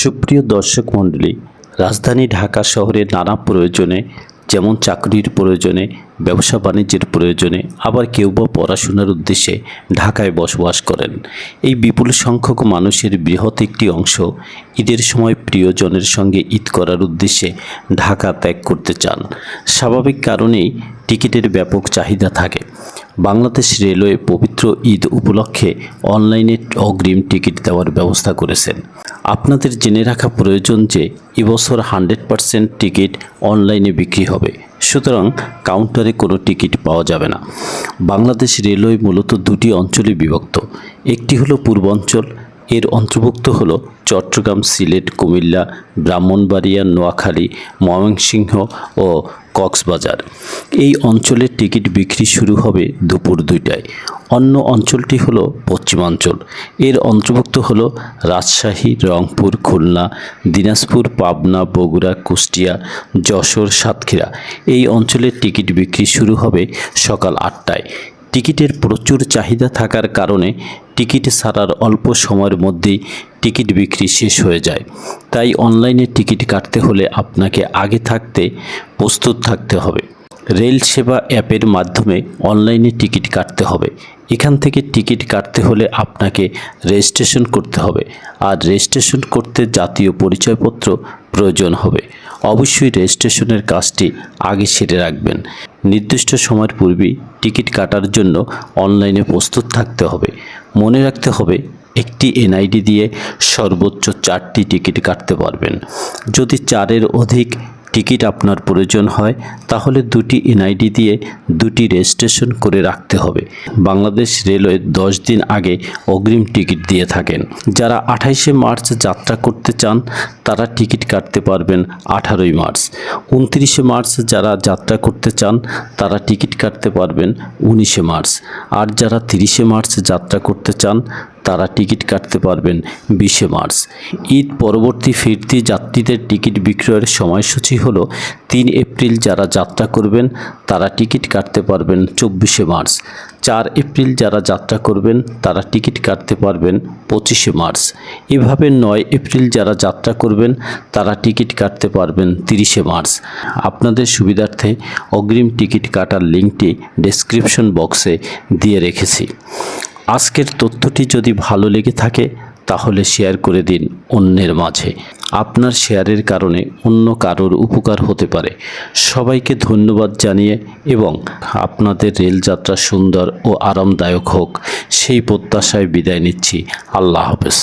সুপ্রিয় দর্শক মণ্ডলী, রাজধানী ঢাকা শহরের নানা প্রয়োজনে, যেমন চাকরির প্রয়োজনে, ব্যবসা বাণিজ্যের প্রয়োজনে আবার কেউ বা পড়াশোনার উদ্দেশ্যে ঢাকায় বসবাস করেন। এই বিপুল সংখ্যক মানুষের বৃহৎ একটি অংশ ঈদের সময় প্রিয়জনের সঙ্গে ঈদ করার উদ্দেশ্যে ঢাকা ত্যাগ করতে চান। স্বাভাবিক কারণেই টিকিটের ব্যাপক চাহিদা থাকে। বাংলাদেশ রেলওয়ে পবিত্র ঈদ উপলক্ষে অনলাইনে অগ্রিম টিকিট দেওয়ার ব্যবস্থা করেছেন। আপনাদের জেনে রাখা প্রয়োজন যে এবছর হান্ড্রেড পারসেন্ট টিকিট অনলাইনে বিক্রি হবে। সুতরাং কাউন্টারে কোনো টিকিট পাওয়া যাবে না। বাংলাদেশ রেলওয়ে মূলত দুটি অঞ্চলে বিভক্ত। একটি হলো পূর্বাঞ্চল এর অন্তর্ভুক্ত হলো চট্টগ্রাম, সিলেট, কুমিল্লা, ব্রাহ্মণবাড়িয়া, নোয়াখালী, ময়মনসিংহ ও কক্সবাজার। এই অঞ্চলের টিকিট বিক্রি শুরু হবে দুপুর দুইটায়। অন্য অঞ্চলটি হলো পশ্চিমাঞ্চল। এর অন্তর্ভুক্ত হলো রাজশাহী, রংপুর, খুলনা, দিনাজপুর, পাবনা, বগুড়া, কুষ্টিয়া, যশোর, সাতক্ষীরা। এই অঞ্চলের টিকিট বিক্রি শুরু হবে সকাল আটটায়। টিকিটের প্রচুর চাহিদা থাকার কারণে টিকিট ছাড়ার অল্প সময়ের মধ্যেই টিকিট বিক্রি শেষ হয়ে যায়। তাই অনলাইনে টিকিট কাটতে হলে আপনাকে আগে থাকতে প্রস্তুত থাকতে হবে। রেল সেবা অ্যাপের মাধ্যমে অনলাইনে টিকিট কাটতে হবে। এখান থেকে টিকিট কাটতে হলে আপনাকে রেজিস্ট্রেশন করতে হবে। আর রেজিস্ট্রেশন করতে জাতীয় পরিচয়পত্র প্রয়োজন হবে। অবশ্যই রেজিস্ট্রেশনের কাজটি আগে সেরে রাখবেন। নির্দিষ্ট সময়ের পূর্বেই টিকিট কাটার জন্য অনলাইনে প্রস্তুত থাকতে হবে। মনে রাখতে হবে, একটি এনআইডি দিয়ে সর্বোচ্চ চারটি টিকিট কাটতে পারবেন। যদি চারের অধিক টিকিট আপনার প্রয়োজন হয়, তাহলে দুটি এনআইডি দিয়ে দুটি রেজিস্ট্রেশন করে রাখতে হবে। বাংলাদেশ রেলওয়ে দশ দিন আগে অগ্রিম টিকিট দিয়ে থাকেন। যারা আঠাইশে মার্চ যাত্রা করতে চান, তারা টিকিট কাটতে পারবেন আঠারোই মার্চ। উনত্রিশে মার্চ যারা যাত্রা করতে চান, তারা টিকিট কাটতে পারবেন উনিশে মার্চ। আর যারা তিরিশে মার্চ যাত্রা করতে চান তারা টিকিট কাটতে পারবেন বিশে মার্চ। ঈদ পরবর্তী ফিরতি যাত্রীদের টিকিট বিক্রয়ের সময়সূচি হল তিন এপ্রিল যারা যাত্রা করবেন, তারা টিকিট কাটতে পারবেন চব্বিশে মার্চ। চার এপ্রিল যারা যাত্রা করবেন, তারা টিকিট কাটতে পারবেন পঁচিশে মার্চ। এভাবে নয় এপ্রিল যারা যাত্রা করবেন, তারা টিকিট কাটতে পারবেন তিরিশে মার্চ। আপনাদের সুবিধার্থে অগ্রিম টিকিট কাটার লিঙ্কটি ডেসক্রিপশন বক্সে দিয়ে রেখেছি। আজকের তথ্যটি যদি ভালো লেগে থাকে, তাহলে শেয়ার করে দিন অন্যের মাঝে। আপনার শেয়ারের কারণে অন্য কারোর উপকার হতে পারে। সবাইকে ধন্যবাদ জানিয়ে এবং আপনাদের রেলযাত্রা সুন্দর ও আরামদায়ক হোক। সেই প্রত্যাশায় বিদায় নিচ্ছি। আল্লাহ হাফেজ।